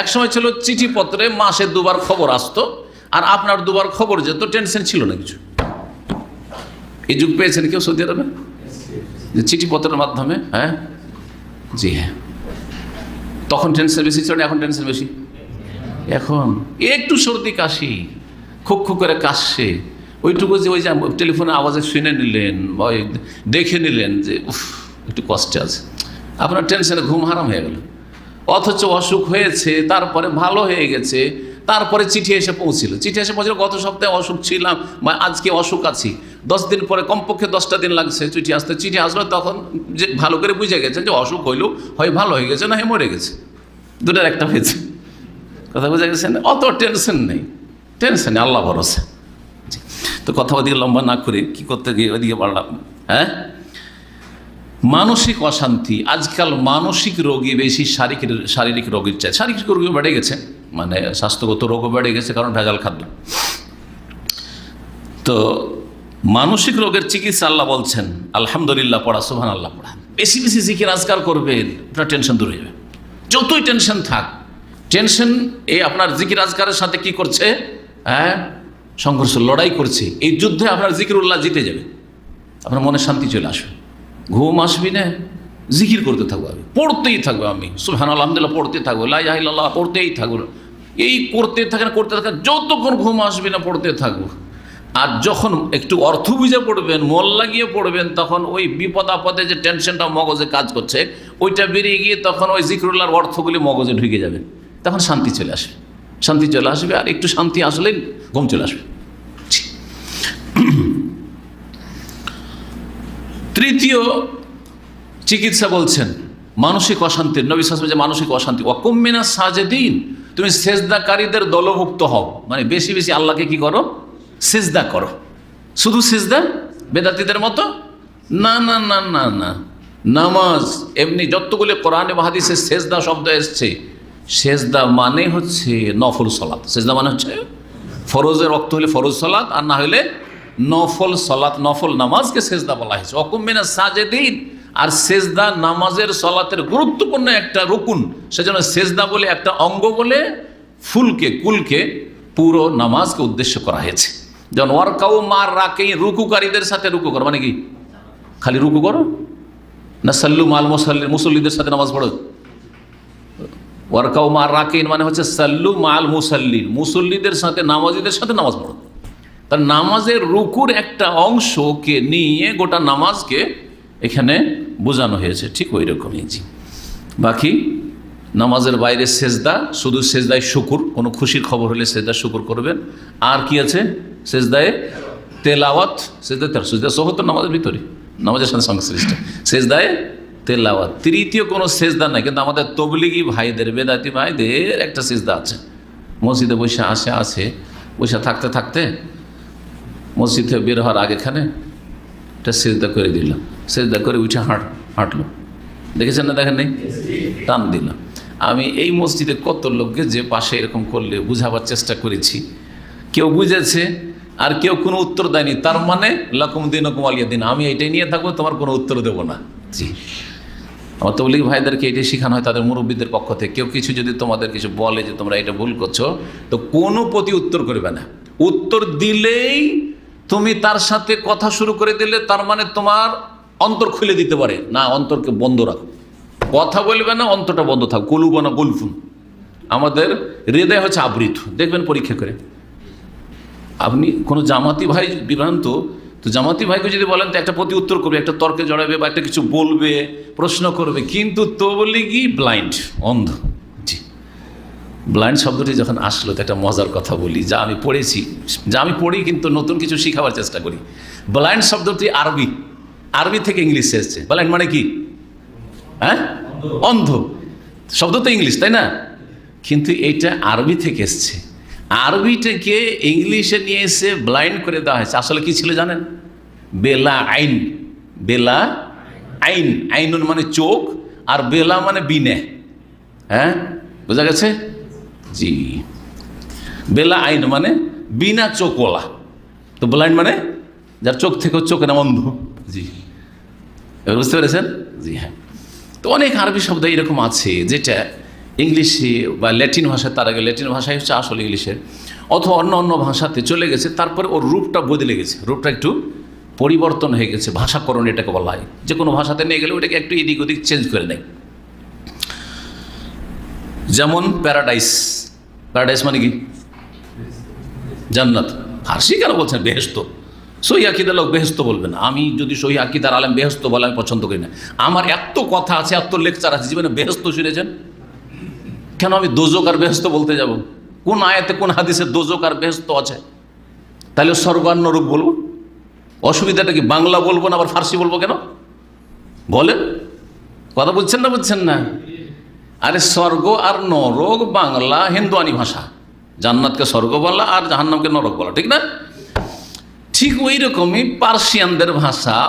এক সময় ছিল চিঠিপত্রে মাসে দুবার খবর আসতো, আর আপনার দুবার খবর যেত, টেনশন ছিল না কিছু। এই যুগ পেয়েছেন কেউ সৌদি আরবে? যে চিঠিপত্রের মাধ্যমে হ্যাঁ? জি হ্যাঁ। তখন টেনশন বেশি ছিল না, এখন টেনশন বেশি? এখন। একটু সর্দি কাশি খুব খুব করে কাশছে। ওইটুকু যে ওই যে টেলিফোনে আওয়াজে শুনে নিলেন, বা দেখে নিলেন যে, উফ, একটু কষ্টে আছে। আপনার টেনশনে ঘুম হারাম হয়ে গেল। অথচ অসুখ হয়েছে, তারপরে ভালো হয়ে গেছে, তারপরে চিঠি এসে পৌঁছিল। চিঠি এসে পৌঁছলো, গত সপ্তাহে অসুখ ছিলাম, বা আজকে অসুখ আছি। দশ দিন পরে কমপক্ষে দশটা দিন লাগছে চিঠি আসতে। চিঠি আসলো, তখন যে ভালো করে বুঝে গেছে যে অসুখ হইল, হয় ভালো হয়ে গেছে, না হয় মরে গেছে। দুটার একটা হয়েছে। কথা বোঝা গেছে না অত টেনশন নেই। টেনশন নেই, আল্লাহ ভরসা। তো কথা ওদিকে লম্বা না করে কি করতে গিয়ে ওদিকে বাড়লাম। হ্যাঁ? মানসিক অশান্তি, আজকাল মানসিক রোগী বেশি শারীরিক শারীরিক রোগীর চাই শারীরিক রোগী বেড়ে গেছে মানে স্বাস্থ্যগত রোগও বেড়ে গেছে কারণ ভেজাল খাদ্য। তো মানসিক রোগের চিকিৎসা আল্লাহ বলছেন, আলহামদুলিল্লাহ পড়া সুহান আল্লাহ পড়া। বেশি বেশি জিকির, আজকার করবেন, আপনার টেনশন দূর হয়ে যাবে। যতই টেনশন থাক, টেনশন এই আপনার জিকির আজকারের সাথে কি করছে? হ্যাঁ সংঘর্ষ, লড়াই করছে। এই যুদ্ধে আপনার জিকির উল্লাহ জিতে যাবে। আপনার মনে শান্তি চলে আসবে। ঘুম আসবি না? জিকির করতে থাকব আমি, পড়তেই থাকব আমি। সুহান আলহামদুলিল্লাহ, পড়তে থাকব। লাইল্লাহ পড়তেই থাকব এই করতে থাকেন করতে থাকেন যতক্ষণ ঘুম আসবি না, পড়তে থাকব। আর যখন একটু অর্থ বুঝে পড়বেন, মন লাগিয়ে পড়বেন, তখন ওই বিপদ আপদে যে টেনশনটা মগজে কাজ করছে, ওইটা বেরিয়ে গিয়ে তখন ওই জিক্রুল্লাহর অর্থগুলি মগজে ঢুকে যাবে। তখন শান্তি চলে আসবে। শান্তি চলে আসবে, আর একটু শান্তি আসলেই ঘুম চলে আসবে। তৃতীয় চিকিৎসা বলছেন, মানসিক অশান্তির নবী সাসম যে মানসিক অশান্তি অকম্মিনা সাজে দিন তুমি সেজদাকারীদের দলভুক্ত হও। মানে বেশি বেশি আল্লাহকে কি করো? সেজদা করো। শুধু সেজদা? বেদাতিদের মতো? না না না না না। নামাজ, এমনি যতগুলি কোরআনে বাহাদিসে সেজদা শব্দ এসছে, সেজদা মানে হচ্ছে নফল সলাৎ সেজদা মানে হচ্ছে ফরজের রক্ত হলে ফরজ সলাৎ আর না হলে নফল সলাৎ নফল নামাজকে সেজদা বলা হয়েছে। অকুমিনা সাজেদিন। আর সেজদা নামাজের সলাতের গুরুত্বপূর্ণ একটা রুকুন, সেজন্য সেজদা বলে একটা অঙ্গ বলে ফুলকে, কুলকে পুরো নামাজকে উদ্দেশ্য করা হয়েছে। যেমন ওয়ারকাউ মার রাকেই রুকুকারীদের সাথে রুকু করো মানে কি? খালি রুকু করো? না সাল্লু মাল মুসল্লি মুসল্লিদের সাথে নামাজ পড়ো? ওয়ারকাউ মার রাকেইন মানে হচ্ছে সাল্লু মাল মুসল্লিন, মুসল্লিদের সাথে, নামাজিদের সাথে নামাজ পড়ো। তার নামাজের রুকুর একটা অংশকে নিয়ে গোটা নামাজকে এখানে বোঝানো হয়েছে। ঠিক ওই রকমই জি। বাকি নামাজের বাইরে সেজদা, শুধু সেজদায় শুকুর, কোনো খুশির খবর হলে সেজদা শুকুর করবেন। আর কি আছে? সেজদায় তেলাওয়াত সেজদা তেল সেজদা সহত নামাজের ভিতরে। নামাজের সাথে সংশ্লিষ্ট। সেজদায় তেলাওয়াত। তৃতীয় কোনো সেজদা নাই, কিন্তু আমাদের তবলিগি ভাইদের, বেদাতি ভাইদের একটা সেজদা আছে। মসজিদে বসে আসে আসে। বসে থাকতে থাকতে মসজিদ থেকে বের হওয়ার আগেখানে এটা সেজদা করে দিল। সেজদা করে উঠে হাঁট, হাঁটলো। দেখেছেন না দেখেন নেই টান দিল। আমি এই মসজিদে কত লোককে যে পাশে এরকম করলে বুঝাবার চেষ্টা করেছি। কেউ বুঝেছে, আর কেউ কোনো উত্তর দেয়নি। তার মানে লাকুম দিন কুমালিয়া দিন। আমি এটাই নিয়ে থাকব, তোমার কোনো উত্তর দেবো না। জি। আমার তবলিগ ভাইদেরকে এটাই শেখানো হয়, তাদের মুরব্বীদের পক্ষ থেকে। কেউ কিছু যদি তোমাদের কিছু বলে যে তোমরা এটা ভুল করছ, তো কোনো প্রতি উত্তর করবে না। উত্তর দিলেই তুমি তার সাথে কথা শুরু করে দিলে তার মানে তোমার অন্তর খুলে দিতে পারে। না, অন্তরকে বন্ধ রাখো। কথা বলবে না, অন্তরটা বন্ধ থাক। কলুব না গুলফুন আমাদের হৃদয় হচ্ছে আবৃত। দেখবেন পরীক্ষা করে। আপনি কোনো জামাতি ভাই বিভ্রান্ত, তো জামাতি ভাইকে যদি বলেন, তো একটা প্রতি উত্তর করবে, একটা তর্কে জড়াবে বা একটা কিছু বলবে, প্রশ্ন করবে। কিন্তু তো বলি কি ব্লাইন্ড, অন্ধ। ব্লাইন্ড শব্দটি যখন আসলো, তো একটা মজার কথা বলি, যা আমি পড়েছি। যা আমি পড়ি, কিন্তু নতুন কিছু শিখাবার চেষ্টা করি। ব্লাইন্ড শব্দটি আরবি। আরবি থেকে ইংলিশে এসছে। ব্লাইন্ড মানে কি? হ্যাঁ? অন্ধ। শব্দ তো ইংলিশ, তাই না? কিন্তু এইটা আরবি থেকে এসছে। আরবিটাকে ইংলিশে নিয়ে এসে ব্লাইন্ড করে দেওয়া হয়েছে। আসলে কি ছিল জানেন? বেলা আইন। বেলা আইন। আইনুন মানে চোখ, আর বেলা মানে বিনে। হ্যাঁ? বোঝা গেছে? জি। বেলা আইন মানে বিনা চোখওয়ালা তো ব্লাইন্ড মানে যার চোখ থেকে চোখ না অন্ধ জি। এবার বুঝতে পেরেছেন? জি হ্যাঁ। তো অনেক আরবি শব্দ এরকম আছে, যেটা ইংলিশে বা ল্যাটিন ভাষায়, তার আগে ল্যাটিন ভাষাই হচ্ছে আসল ইংলিশের অথবা অন্য অন্য ভাষাতে চলে গেছে, তারপরে ওর রূপটা বদলে গেছে। রূপটা একটু পরিবর্তন হয়ে গেছে, ভাষাকরণ এটাকে বলা হয়। যে কোনো ভাষাতে নিয়ে গেলে ওটাকে একটু এদিক ওদিক চেঞ্জ করে নেয়। যেমন প্যারাডাইস প্যারাডাইস মানে কি জান্নাত। ফার্সি কেন বলছেন? বেহেস্ত সহি আকিদার লোক বেহেস্ত বলবে না। আমি যদি সহি আকিদার আলেম বেহস্ত বলে, আমি পছন্দ করি না। আমার এত কথা আছে, এত লেকচার আছে, জীবনে বেহেস্ত শুনেছেন? কেন আমি দোজক আর বেহস্ত বলতে যাব? কোন আয়াতে, কোন হাদিসে দোজক আর বেহস্ত আছে? তাহলে স্বর্গ আর নরক বলব? অসুবিধাটা কি, বাংলা বলব না, আবার ফার্সি বলব কেন? বলেন। কথা বুঝছেন না বুঝছেন না? আরে স্বর্গ আর নরক বাংলা হিন্দুয়ানি ভাষা। জান্নাতকে স্বর্গ বলা আর জাহান্নামকে নরক বলা, ঠিক না? ঠিক ওই রকমই পার্সিয়ানদের ভাষা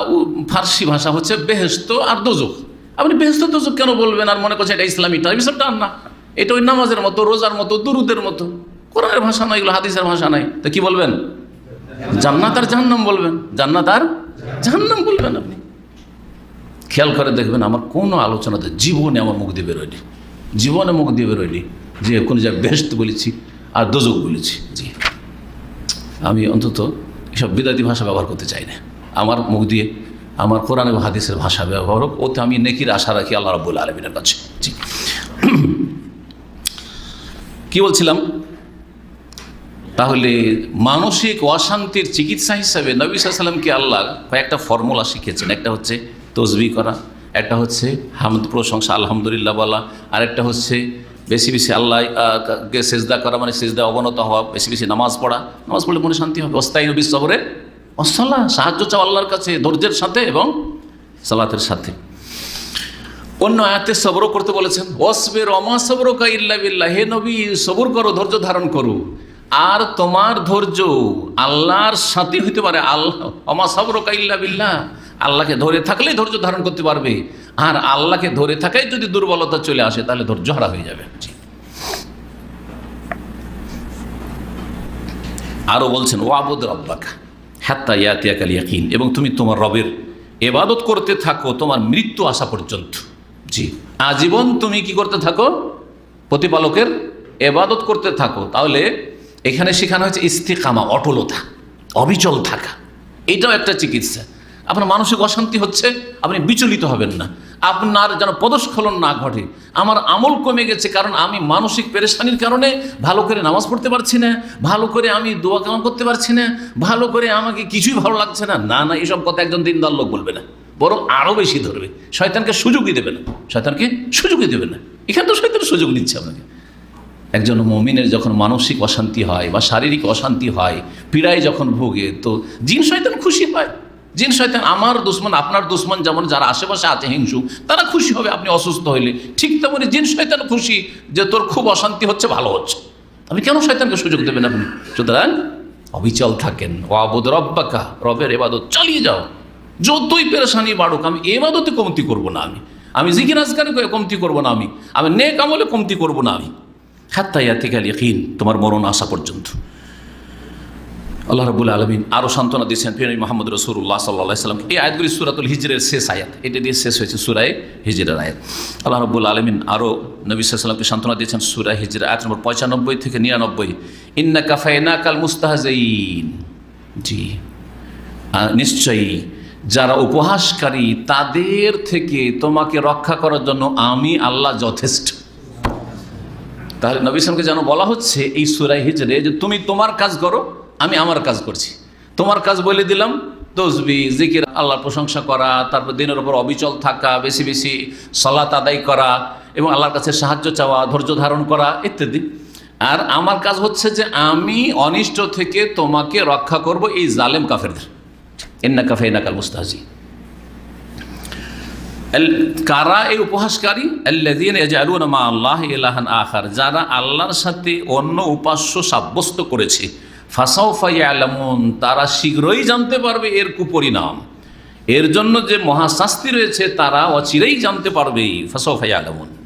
ফার্সি ভাষা হচ্ছে বেহেস্ত আর দোজক। আপনি বেহেস্ত দোজক কেন বলবেন? আর মনে করছেন এটা ইসলামী টাইম এসব টান না। এটা ওই নামাজের মতো, রোজার মতো, দুরুদের মতো। কোরআনের ভাষা নয়, এগুলো হাদিসের ভাষা নাই তো কি বলবেন? জান্নাত আর জাহান্নাম বলবেন? জান্নাত আর জাহান্নাম বলবেন আপনি? খেয়াল করে দেখবেন, আমার কোনো আলোচনাতে, জীবনে আমার মুখ দিয়ে বেরোয়নি। জীবনে মুখ দিয়ে বেরোয়নি। যে কোনো জায়গায় বেহেস্ত বলেছি আর দোজক বলেছি। জি। আমি অন্তত এসব বিদাতি ভাষা ব্যবহার করতে চাই না। আমার মুখ দিয়ে, আমার কোরআন এবং হাদিসের ভাষা ব্যবহার হোক, ওতে আমি নেকির আশা রাখি আল্লাহ রাবুল আলমিনের কাছে। জি। কি বলছিলাম? তাহলে মানসিক অশান্তির চিকিৎসা হিসাবে নবী সাল্লামকে আল্লাহ কয়েকটা ফর্মুলা শিখেছেন একটা হচ্ছে তসবি করা একটা হচ্ছে হামদ প্রশংসা, আলহামদুলিল্লাহ বলা। আর একটা হচ্ছে বেশি বেশি আল্লাহ কে সেজদা করা মানে সেজদা অবনত হওয়া, বেশি বেশি নামাজ পড়া। নামাজ পড়লে মনে শান্তি হবে। অস্থায়ী নবী সবরে অসল্লাহ সাহায্য চাও আল্লাহর কাছে, ধৈর্যের সাথে এবং সালাতের সাথে। অন্য আয়াতে সবরও করতে বলেছেন অসবের অমা সবর ইল্লা বিল্লাহ। হে নবী, সবর করো, ধৈর্য ধারণ করো। আর তোমার ধৈর্য আল্লাহর সাথে হইতে পারে, আল্লাহ অমা সবর ইল্লা বিল্লাহ। আল্লাহকে ধরে থাকলেই ধৈর্য ধারণ করতে পারবে। আর আল্লাহকে ধরে থাকাই যদি দুর্বলতা চলে আসে, তাহলে ধৈর্য হারা হয়ে যাবে। আরও বলছেন ও আবুদ রব্বাকা, হাত্তা ইয়াতিয়াকাল ইয়াকিন এবং তুমি তোমার রবের এবাদত করতে থাকো, তোমার মৃত্যু আসা পর্যন্ত। জি। আজীবন তুমি কি করতে থাকো? প্রতিপালকের এবাদত করতে থাকো। তাহলে এখানে শেখানো হয়েছে ইস্তিকামা, অটলতা, অবিচল থাকা। এটাও একটা চিকিৎসা। আপনার মানসিক অশান্তি হচ্ছে, আপনি বিচলিত হবেন না। আপনার যেন পদস্খলন না ঘটে। আমার আমল কমে গেছে কারণ আমি মানসিক পেরেশানির কারণে ভালো করে নামাজ পড়তে পারছি না, ভালো করে আমি দোয়া কাম করতে পারছি না, ভালো করে আমাকে কিছুই ভালো লাগছে না। না না, এসব কথা একজন দিনদার লোক বলবে না। বরং আরও বেশি ধরবে। শয়তানকে সুযোগই দেবে না। শয়তানকে সুযোগই দেবে না। এখানে তো শয়তান সুযোগ নিচ্ছে আপনাকে। একজন মমিনের যখন মানসিক অশান্তি হয় বা শারীরিক অশান্তি হয়, পীড়ায় যখন ভোগে, তো জিন শয়তান খুশি হয় জিন শয়তান আমার দুশ্মন, আপনার দুশ্মন যেমন যারা আশেপাশে আছে হিংসু তারা খুশি হবে, আপনি অসুস্থ হইলে। ঠিক তেমনি জিন শয়তান খুশি যে তোর খুব অশান্তি হচ্ছে, ভালো হচ্ছে। আপনি কেন শয়তানকে সুযোগ দেবেন আপনি? সুতরাং অবিচল থাকেন। অবদ রব্বাকা, রবের এবাদত, চালিয়ে যাও। যতই পেরেশানি বাড়ুক, আমি এবাদতে কমতি করব না আমি। আমি জিকির আজকারে কমতি করব না আমি। আমি নেক আমলে কমতি করব না আমি। হাত্তা ইয়াতিকাল ইয়াকিন, তোমার মরণ আসা পর্যন্ত। আল্লাহ রাবুল আলমিন আরও সান্ত্বনা দিয়েছেন ফির মোহাম্মদ রসুল্লাহ সাল্লাহ সাল্লাম। এই আয়াতগুলি সুরাতুল হিজরের শেষ আয়াত। এটা দিয়ে শেষ হয়েছে সুরায় হিজরের আয়াত। আল্লাহ রবুল আলমিন আরও নবী সাল্লামকে সান্ত্বনা দিয়েছেন সুরায় হিজরের আয়াত নম্বর পঁচানব্বই থেকে নিরানব্বই। ইন্না কাফাইনা কাল মুস্তাহাজাইন। জি। নিশ্চয়ই যারা উপহাসকারী তাদের থেকে তোমাকে রক্ষা করার জন্য আমি আল্লাহ যথেষ্ট। তাহলে নবী ইসলামকে যেন বলা হচ্ছে এই সুরাই হিজরে যে তুমি তোমার কাজ করো আমি আমার কাজ করছি। তোমার কাজ বলে দিলাম, তসবি, জিকির, আল্লাহর প্রশংসা করা, তারপর দিনের ওপর অবিচল থাকা, বেশি বেশি সলাত আদায় করা এবং আল্লাহর কাছে সাহায্য চাওয়া, ধৈর্য ধারণ করা ইত্যাদি। আর আমার কাজ হচ্ছে যে আমি অনিষ্ট থেকে তোমাকে রক্ষা করব এই জালেম কাফেরদের। এন্না কাফে এনাকাল মুস্তাহাজি আল- কারা এই উপহাসকারী? আল্লাহ আখার, যারা আল্লাহর সাথে অন্য উপাস্য সাব্যস্ত করেছে। ফাসাউফা আলামুন তারা শীঘ্রই জানতে পারবে এর কুপরিণাম। এর জন্য যে মহাশাস্তি রয়েছে, তারা অচিরেই জানতে পারবে, ফাসাউফা ইয়ালামুন।